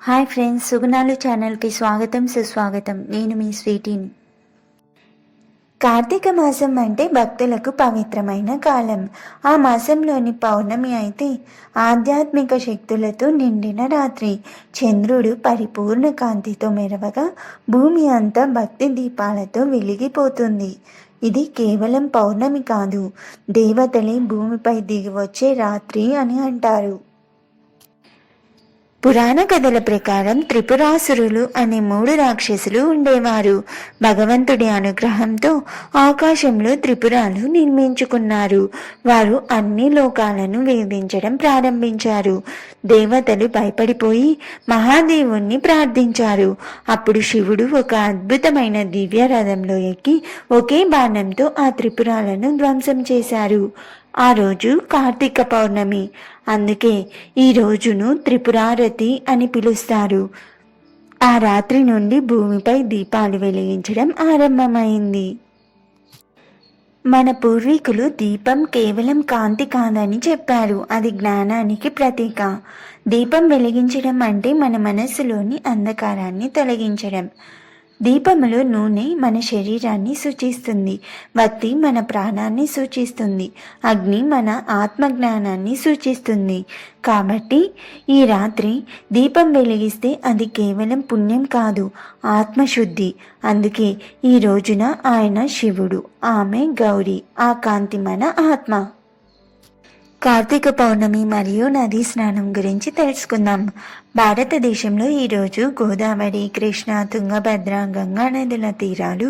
Hi friends సుగుణాలు ఛానల్కి స్వాగతం సుస్వాగతం. నేను మీ స్వీటీని. కార్తీక మాసం అంటే భక్తులకు పవిత్రమైన కాలం. ఆ మాసంలోని పౌర్ణమి అయితే ఆధ్యాత్మిక శక్తులతో నిండిన రాత్రి. చంద్రుడు పరిపూర్ణ కాంతితో మెరవగా భూమి అంతా భక్తి దీపాలతో వెలిగిపోతుంది. ఇది కేవలం పౌర్ణమి కాదు. దేవతలే భూమిపై దిగి వచ్చే రాత్రి అని అంటారు. పురాణ కథల ప్రకారం త్రిపురాసురులు అనే మూడు రాక్షసులు ఉండేవారు. భగవంతుడి అనుగ్రహంతో ఆకాశంలో త్రిపురాలు నిర్మించుకున్నారు. వారు అన్ని లోకాలను వేధించడం ప్రారంభించారు. దేవతలు భయపడిపోయి మహాదేవుణ్ణి ప్రార్థించారు. అప్పుడు శివుడు ఒక అద్భుతమైన దివ్య రథంలో ఎక్కి ఒకే బాణంతో ఆ త్రిపురాలను ధ్వంసం చేశారు. ఆ రోజు కార్తీక పౌర్ణమి. అందుకే ఈ రోజును త్రిపురారతి అని పిలుస్తారు. ఆ రాత్రి నుండి భూమిపై దీపాలు వెలిగించడం ఆరంభమైంది. మన పూర్వీకులు దీపం కేవలం కాంతి కాదని చెప్పారు. అది జ్ఞానానికి ప్రతీక. దీపం వెలిగించడం అంటే మన మనస్సులోని అంధకారాన్ని తొలగించడం. దీపములో నూనె మన శరీరాన్ని సూచిస్తుంది వత్తి మన ప్రాణాన్ని సూచిస్తుంది అగ్ని మన ఆత్మజ్ఞానాన్ని సూచిస్తుంది కాబట్టి ఈ రాత్రి దీపం వెలిగిస్తే అది కేవలం పుణ్యం కాదు ఆత్మశుద్ధి. అందుకే ఈ రోజున ఆయన శివుడు ఆమె గౌరీ ఆ కాంతి మన ఆత్మ. కార్తీక పౌర్ణమి మరియు నదీ స్నానం గురించి తెలుసుకుందాం. భారతదేశంలో ఈరోజు గోదావరి కృష్ణ తుంగభద్ర గంగా నదుల తీరాలు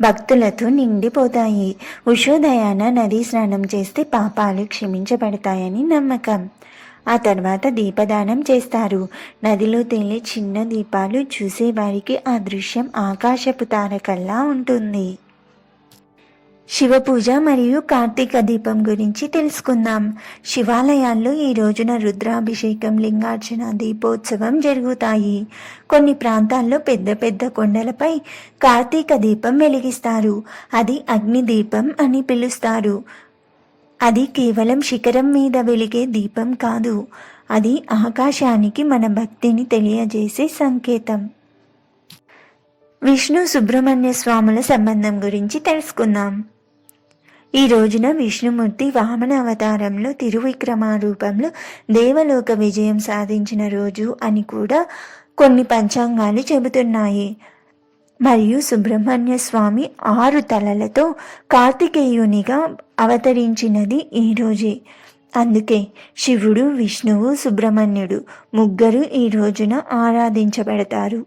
భక్తులతో నిండిపోతాయి. ఉషోదయాన నదీ స్నానం చేస్తే పాపాలు క్షమించబడతాయని నమ్మకం. ఆ తర్వాత దీపదానం చేస్తారు. నదిలో తేలే చిన్న దీపాలు చూసేవారికి ఆ దృశ్యం ఆకాశపు తారకల్లా ఉంటుంది. శివ పూజ మరియు కార్తీక దీపం గురించి తెలుసుకుందాం. శివాలయాల్లో ఈ రోజున రుద్రాభిషేకం లింగార్చన దీపోత్సవం జరుగుతాయి. కొన్ని ప్రాంతాల్లో పెద్ద పెద్ద కొండలపై కార్తీక దీపం వెలిగిస్తారు. అది అగ్ని దీపం అని పిలుస్తారు. అది కేవలం శిఖరం మీద వెలిగే దీపం కాదు. అది ఆకాశానికి మన భక్తిని తెలియజేసే సంకేతం. విష్ణు సుబ్రహ్మణ్య స్వాముల సంబంధం గురించి తెలుసుకుందాం. ఈ రోజున విష్ణుమూర్తి వామన అవతారంలో తిరువిక్రమ రూపంలో దేవలోక విజయం సాధించిన రోజు అని కూడా కొన్ని పంచాంగాలు చెబుతున్నాయి. మరియు సుబ్రహ్మణ్య స్వామి ఆరు తలలతో కార్తికేయునిగా అవతరించినది ఈ రోజే. అందుకే శివుడు విష్ణువు సుబ్రహ్మణ్యుడు ముగ్గురు ఈ రోజున ఆరాధించబడతారు.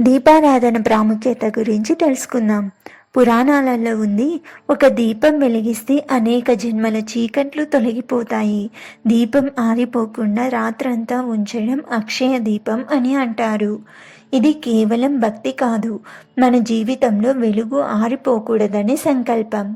దీపారాధన ప్రాముఖ్యత గురించి తెలుసుకుందాం. పురాణాలలో ఉంది ఒక దీపం వెలిగిస్తే అనేక జన్మల చీకట్లు తొలగిపోతాయి. దీపం ఆరిపోకుండా రాత్రంతా ఉంచడం అక్షయ దీపం అని అంటారు. ఇది కేవలం భక్తి కాదు మన జీవితంలో వెలుగు ఆరిపోకూడదని సంకల్పం.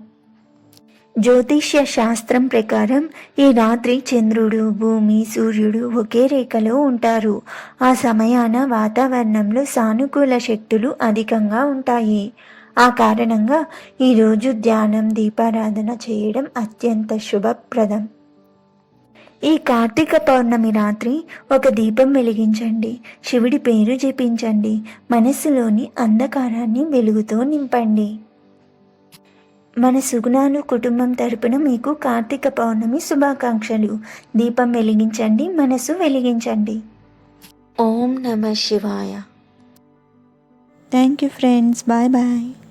జ్యోతిష్య శాస్త్రం ప్రకారం ఈ రాత్రి చంద్రుడు భూమి సూర్యుడు ఒకే రేఖలో ఉంటారు. ఆ సమయాన వాతావరణంలో సానుకూల శక్తులు అధికంగా ఉంటాయి. ఆ కారణంగా ఈరోజు ధ్యానం దీపారాధన చేయడం అత్యంత శుభప్రదం. ఈ కార్తీక పౌర్ణమి రాత్రి ఒక దీపం వెలిగించండి శివుడి పేరు జపించండి మనస్సులోని అంధకారాన్ని వెలుగుతో నింపండి. మన సుగుణాలు కుటుంబం తరపున మీకు కార్తీక పౌర్ణమి శుభాకాంక్షలు. దీపం వెలిగించండి మనసు వెలిగించండి. ఓం నమ శివాయ. Thank you friends bye bye